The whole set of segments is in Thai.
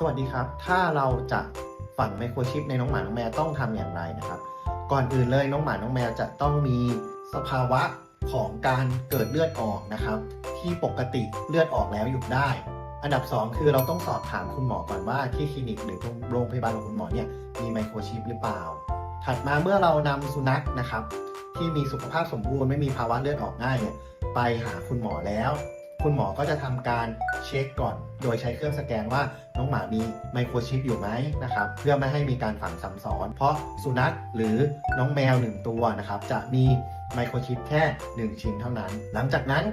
สวัสดีครับ ถ้าเราจะฝังไมโครชิปในน้องหมาน้องแมวต้องทำอย่างไรนะครับ ก่อนอื่นเลยน้องหมาน้องแมวจะต้องมีสภาวะของการเกิดเลือดออกนะครับ ที่ปกติเลือดออกแล้วหยุดได้ อันดับ 2 คือเราต้องสอบถามคุณหมอก่อนว่าที่คลินิกหรือโรงพยาบาลของคุณหมอเนี่ยมีไมโครชิปหรือเปล่า ถัดมาเมื่อเรานำสุนัขนะครับ ที่มีสุขภาพสมบูรณ์ไม่มีภาวะเลือดออกง่ายเนี่ยไปหาคุณหมอแล้ว คุณหมอก็จะทำการเช็คก่อน โดยใช้เครื่องสแกนว่าน้องหมามีไมโครชิปอยู่ไหมนะครับ เพื่อไม่ให้มีการฝังซ้ำซ้อน เพราะสุนัขหรือน้องแมว 1 ตัวนะครับ จะมีไมโครชิปแค่ 1 ชิ้นเท่านั้น หลังจากนั้น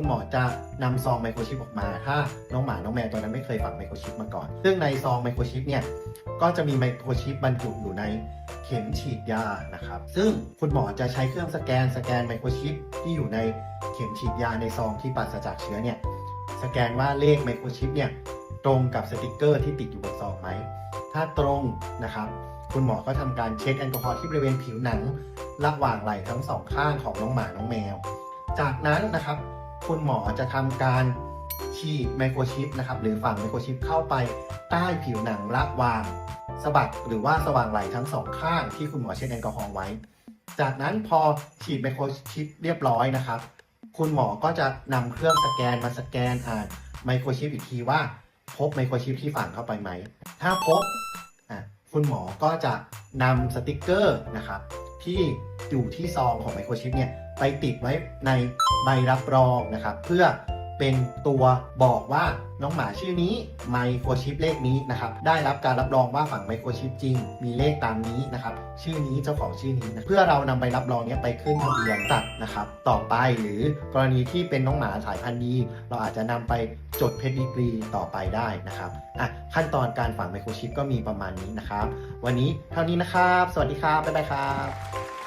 คุณหมอจะนำซองไมโครชิปออกมา ถ้าน้องหมา น้องแมวตัวนั้นไม่เคยฝังไมโครชิปมาก่อน ซึ่งในซองไมโครชิปเนี่ย ก็จะมีไมโครชิปบรรจุอยู่ในเข็มฉีดยานะครับ ซึ่งคุณหมอจะใช้เครื่องสแกนสแกนไมโครชิปที่อยู่ในเข็มฉีดยาในซองที่ปราศจากเชื้อเนี่ย สแกนว่าเลขไมโครชิปเนี่ยตรงกับสติกเกอร์ที่ติดอยู่บนซองไหม ถ้าตรงนะครับคุณหมอก็ทำการเช็คแอลกอฮอล์ที่บริเวณผิวหนังระหว่างไหล่ทั้งสองข้างของน้องหมา น้องแมว จากนั้นนะครับ คุณหมอจะทำการฉีดไมโครชิปนะครับหรือฝังไมโครชิปเข้าไปใต้ผิวหนังระหว่างสะบักหรือว่าสว่างไหลทั้งสองข้างที่คุณหมอเช็ดแอลกอฮอล์ไว้ จากนั้นพอฉีดไมโครชิปเรียบร้อยนะครับ คุณหมอก็จะนำเครื่องสแกนมาสแกนอ่านไมโครชิปอีกทีว่าพบไมโครชิปที่ฝังเข้าไปไหม ถ้าพบคุณหมอก็จะนำสติกเกอร์นะครับที่อยู่ที่ซองของไมโครชิปเนี่ยไปติดไว้ใน ใบรับรองนะครับ เพื่อเป็นตัวบอกว่าน้องหมาชื่อนี้ไมโครชิปเลขนี้นะครับ ได้รับการรับรองว่าฝังไมโครชิปจริง มีเลขตามนี้นะครับ ชื่อนี้เจ้าของชื่อนี้นะเพื่อเรานำใบรับรองเนี้ยไปขึ้นทะเบียนสัตว์นะครับ ต่อไปหรือกรณีที่เป็นน้องหมาสายพันธุ์ดีเราอาจจะนำไปจดเพดิกรีต่อไปได้นะครับอะขั้นตอนการฝังไมโครชิปก็มีประมาณนี้นะครับ วันนี้เท่านี้นะครับ สวัสดีครับบ๊ายบายครับ